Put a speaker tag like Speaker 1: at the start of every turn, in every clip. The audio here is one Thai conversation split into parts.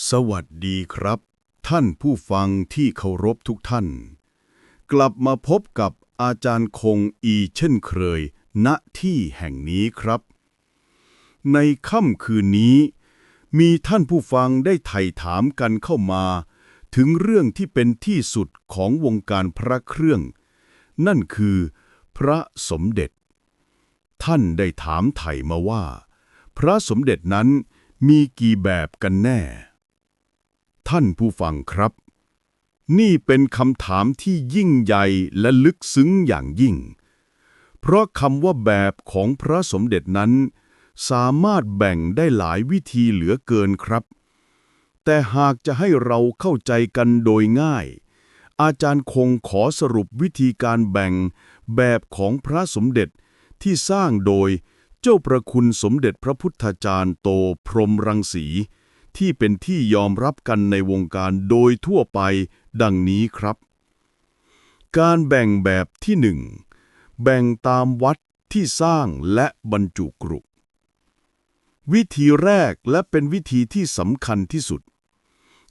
Speaker 1: สวัสดีครับ ท่านผู้ฟังที่เคารพทุกท่าน กลับมาพบกับอาจารย์คงอีเช่นเคย ณที่แห่งนี้ครับ ในค่ำคืนนี้ มีท่านผู้ฟังได้ไถ่ถามกันเข้ามา ถึงเรื่องที่เป็นที่สุดของวงการพระเครื่อง นั่นคือพระสมเด็จ ท่านได้ถามไถ่มาว่า พระสมเด็จนั้นมีกี่แบบกันแน่ ท่านผู้ฟังครับ นี่เป็นคำถามที่ยิ่งใหญ่และลึกซึ้งอย่างยิ่ง เพราะคำว่าแบบของพระสมเด็จนั้น สามารถแบ่งได้หลายวิธีเหลือเกินครับ แต่หากจะให้เราเข้าใจกันโดยง่าย อาจารย์คงขอสรุปวิธีการแบ่งแบบของพระสมเด็จที่สร้างโดยเจ้าประคุณสมเด็จพระพุทธจารย์โตพรหมรังสี ที่เป็นที่ยอมรับกันในวงการโดยทั่วไปดังนี้ครับ การแบ่งแบบที่หนึ่งแบ่งตามวัดที่สร้างและบรรจุกรุ วิธีแรกและเป็นวิธีที่สำคัญที่สุด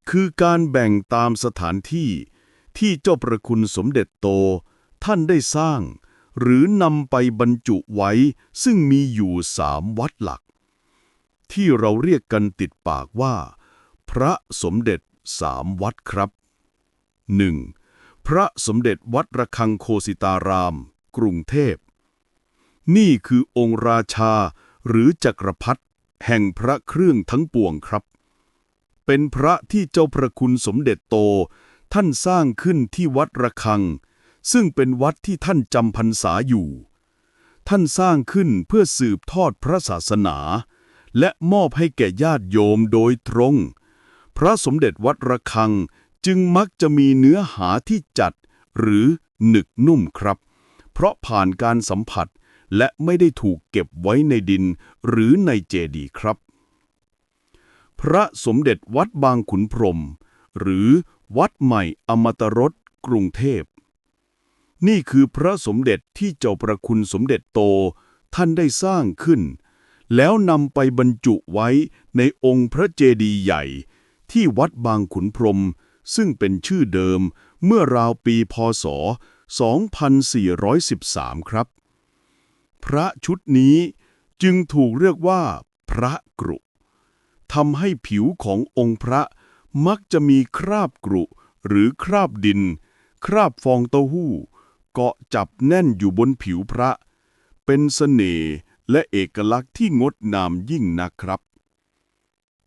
Speaker 1: คือการแบ่งตามสถานที่ที่เจ้าประคุณสมเด็จโตท่านได้สร้าง หรือนำไปบรรจุไว้ซึ่งมีอยู่สามวัดหลัก ที่เราเรียกกันติดปากว่า พระสมเด็จสามวัดครับ 1. พระสมเด็จวัดระฆังโคสิตาราม กรุงเทพ นี่คือองค์ราชาหรือจักรพรรดิแห่งพระเครื่องทั้งปวงครับ เป็นพระที่เจ้าพระคุณสมเด็จโตท่านสร้างขึ้นที่วัดระฆัง ซึ่งเป็นวัดที่ท่านจำพรรษาอยู่ ท่านสร้างขึ้นเพื่อสืบทอดพระศาสนา และมอบให้แก่ญาติโยมโดยตรง พระสมเด็จวัดระฆังจึงมักจะมีเนื้อหาที่จัด หรือหนึกนุ่มครับ เพราะผ่านการสัมผัสและไม่ได้ถูกเก็บไว้ในดินหรือในเจดีย์ครับ พระสมเด็จวัดบางขุนพรม หรือวัดใหม่อมตรสกรุงเทพ นี่คือพระสมเด็จที่เจ้าประคุณสมเด็จโตท่านได้สร้างขึ้น แล้วนำไปบรรจุไว้ในองค์พระเจดีย์ใหญ่ ที่วัดบางขุนพรม ซึ่งเป็นชื่อเดิมเมื่อราวปีพศ 2413 ครับ พระชุดนี้จึงถูกเรียกว่า พระกรุทำให้ผิวขององค์พระมักจะมีคราบกรุหรือคราบดิน คราบฟองเต้าหู้ เกาะจับแน่นอยู่บนผิวพระ เป็นเสน่ห์ และเอกลักษณ์ที่งดงามยิ่งนักครับ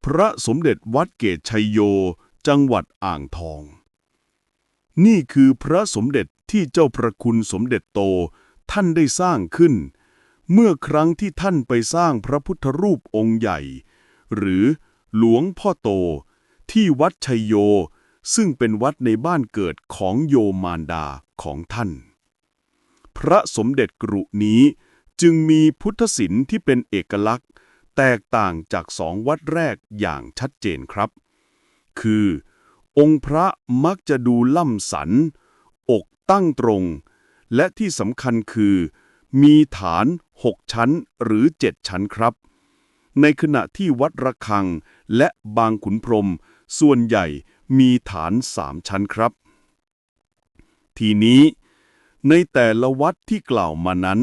Speaker 1: พระสมเด็จวัดเกตชัยโย จังหวัดอ่างทอง นี่คือพระสมเด็จที่เจ้าพระคุณสมเด็จโตท่านได้สร้างขึ้น เมื่อครั้งที่ท่านไปสร้างพระพุทธรูปองค์ใหญ่ หรือหลวงพ่อโต ที่วัดชัยโย ซึ่งเป็นวัดในบ้านเกิดของโยมารดาของท่าน พระสมเด็จกรุนี้ จึงมีพุทธศิลป์ที่เป็นเอกลักษณ์ แตกต่างจากสองวัดแรกอย่างชัดเจนครับ คือ องค์พระมักจะดูล่ำสัน อกตั้งตรง และที่สำคัญคือ มีฐาน6ชั้นหรือ7ชั้นครับ ในขณะที่วัดระฆังและบางขุนพรม ส่วนใหญ่มีฐาน3ชั้นครับ ทีนี้ ในแต่ละวัดที่กล่าวมานั้น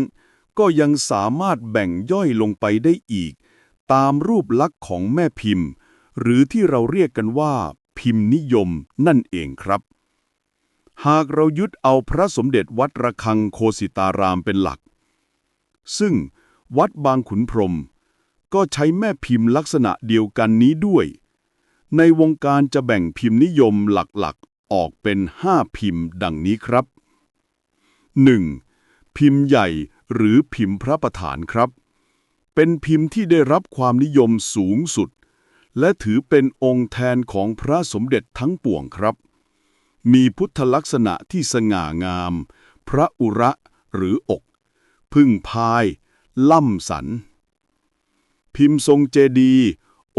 Speaker 1: ก็ยังสามารถแบ่งย่อยลงไปได้อีก ตามรูปลักษณ์ของแม่พิมพ์ หรือที่เราเรียกกันว่า พิมพ์นิยมนั่นเองครับ หากเรายึดเอาพระสมเด็จวัดระฆังโคสิตารามเป็นหลัก ซึ่งวัดบางขุนพรม ก็ใช้แม่พิมพ์ลักษณะเดียวกันนี้ด้วย ในวงการจะแบ่งพิมพ์นิยมหลักๆ ออกเป็น 5 พิมพ์ดังนี้ครับ 1. พิมพ์ใหญ่ หรือพิมพ์พระประธานครับ เป็นพิมพ์ที่ได้รับความนิยมสูงสุด และถือเป็นองค์แทนของพระสมเด็จทั้งปวงครับ มีพุทธลักษณะที่สง่างาม พระอุระหรืออก พึ่งพาย ล่ำสัน พิมพ์ทรงเจดี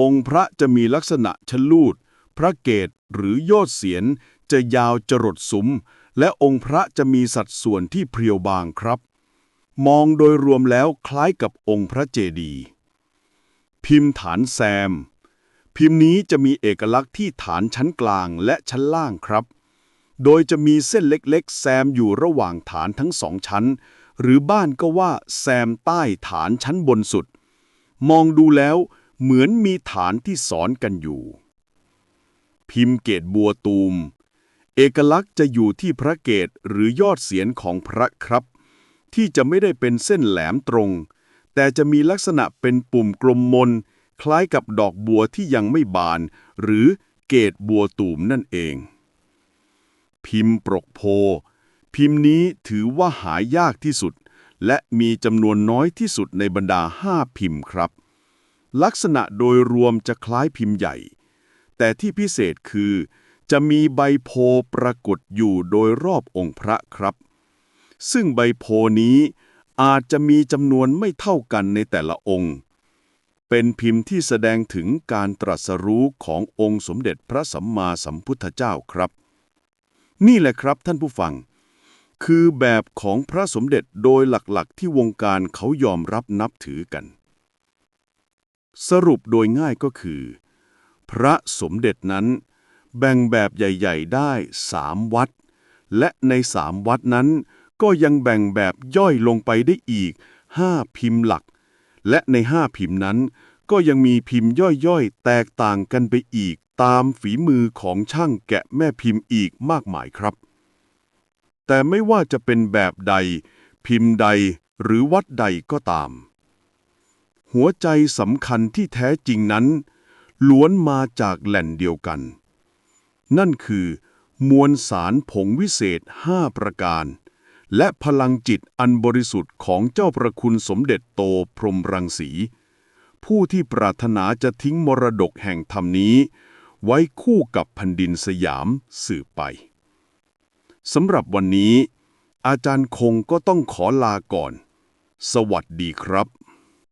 Speaker 1: องค์พระจะมีลักษณะชลูด พระเกศหรือยอดเสียนจะยาวจรดสุม และองค์พระจะมีสัดส่วนที่เพรียวบางครับ มองโดยรวมแล้วคล้ายกับองค์พระเจดีย์พิมพ์ฐานแซม พิมพ์นี้จะมีเอกลักษณ์ที่ฐานชั้นกลางและชั้นล่างครับ โดยจะมีเส้นเล็กๆ แซมอยู่ระหว่างฐานทั้งสองชั้น หรือบ้านก็ว่าแซมใต้ฐานชั้นบนสุด มองดูแล้วเหมือนมีฐานที่สอนกันอยู่ พิมพ์เกตบัวตูม เอกลักษณ์จะอยู่ที่พระเกตหรือยอดเสียนของพระครับ ที่จะไม่ได้เป็นเส้นแหลมตรง แต่จะมีลักษณะเป็นปุ่มกลมมน คล้ายกับดอกบัวที่ยังไม่บาน หรือเกตบัวตูมนั่นเอง พิมพ์ปรกโพ พิมพ์นี้ถือว่าหายากที่สุด และมีจำนวนน้อยที่สุดในบรรดาห้าพิมพ์ครับ ลักษณะโดยรวมจะคล้ายพิมพ์ใหญ่ แต่ที่พิเศษคือ จะมีใบโพปรากฏอยู่โดยรอบองค์พระครับ ซึ่งใบโพนี้อาจจะมีจำนวนไม่เท่ากันในแต่ละองค์ เป็นพิมพ์ที่แสดงถึงการตรัสรู้ขององค์สมเด็จพระสัมมาสัมพุทธเจ้าครับ นี่แหละครับท่านผู้ฟัง คือแบบของพระสมเด็จโดยหลักๆ ที่วงการเขายอมรับนับถือกัน สรุปโดยง่ายก็คือ พระสมเด็จนั้น แบ่งแบบใหญ่ ๆ ได้สามวัด และในสามวัดนั้น ก็ยังแบ่งแบบย่อยลงไปได้อีกห้าพิมพ์หลัก และในห้าพิมพ์นั้น ก็ยังมีพิมพ์ย่อยๆ แตกต่างกันไปอีก ตามฝีมือของช่างแกะแม่พิมพ์อีกมากมายครับ แต่ไม่ว่าจะเป็นแบบใด พิมพ์ใดหรือวัดใดก็ตาม หัวใจสำคัญที่แท้จริงนั้น ล้วนมาจากแหล่งเดียวกัน นั่นคือ มวลสารผงวิเศษห้าประการ และพลังจิตอันบริสุทธิ์ของเจ้าประคุณสมเด็จโตพรมรังสี ผู้ที่ปรารถนาจะทิ้งมรดกแห่งธรรมนี้ ไว้คู่กับแผ่นดินสยามสืบไปสำหรับวันนี้ อาจารย์คงก็ต้องขอลาก่อน สวัสดีครับ